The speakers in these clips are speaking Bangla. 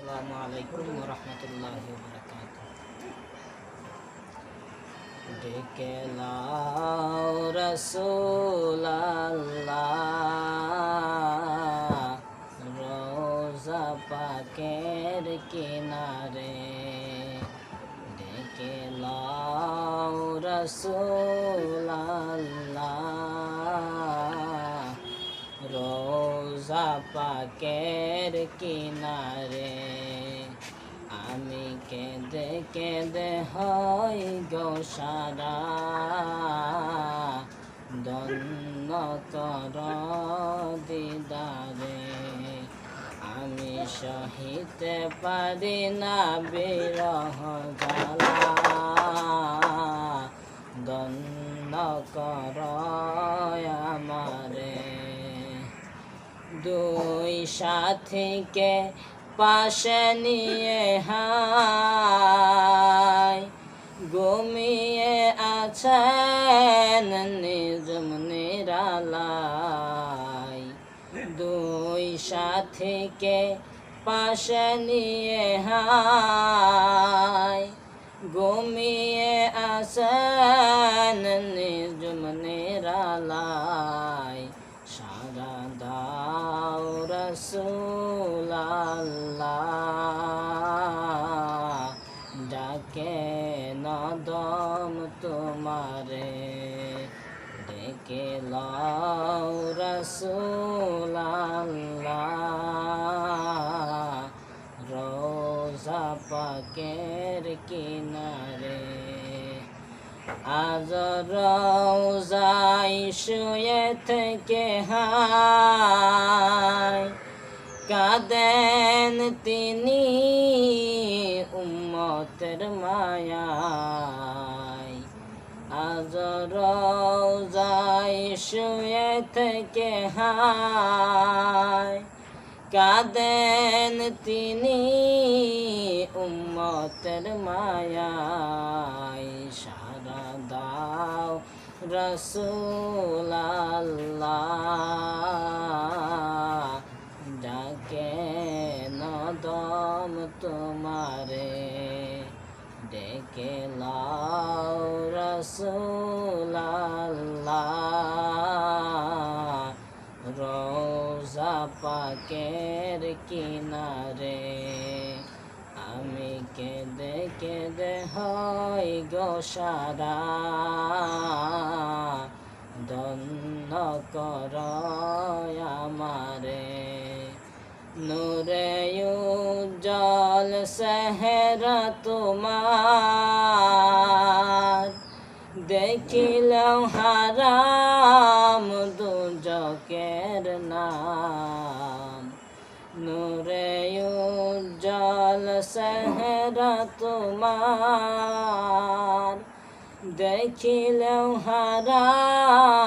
আসসালামু আলাইকুম রহমতুল্লাহ ডেকে রোজা পাকের কিনারে। ডেকে লাও রসুল রোজা পাকের কিনারে? আমি কেঁদে কেঁদে হই গোসারা দন্ন কর দিদারে। আমি সহিতে পারি না বিরহ জ্বালা। দন্ন কর দুই সাথীকে পাশে নিয়ে হাই। ঘুমিয়ে আছেন নিজম নিরালাই দুই সাথীকে পাশে নিয়ে হাই। ঘুমিয়ে আছেন নিজম নিরালাই সারা দাও রসুল ডাকে নদম তোমারে, ডেকে লাও রসুল রোজা পাকের কিনারে। আজ রোজাই শুয়ে থেকে হাই কাদেন তিনি উম্মতের মায়ায়। আজ রোজাই শুয়ে থেকে হাই কাদেন তিনি উম্মতের মায়ায়। সারা দাও রসুল ডাকে নদম তোমারে। ডেকে লাও রসুল রোজা পাকের কিনারে। আমি কেঁদে কেঁদে হই গোসারা দন্ন জল সেহেরা তোমার দেখিলেও হারাম দুজকের নাম নূরে জল সেহেরা তোমার দেখিলেও হারাম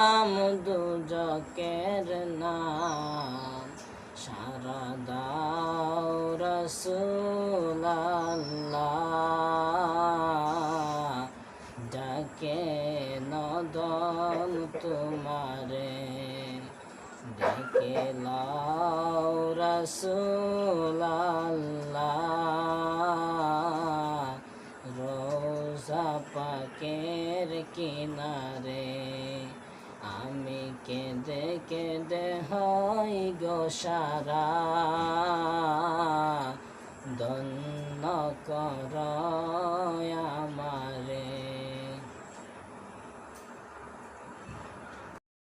রসুল ডাকে নদম তোমারে, ডেকে লাও রসুল রোজা পাকের কিনারে, আমি কেঁদে কেঁদে হই গোসারা দন্ন কর আমার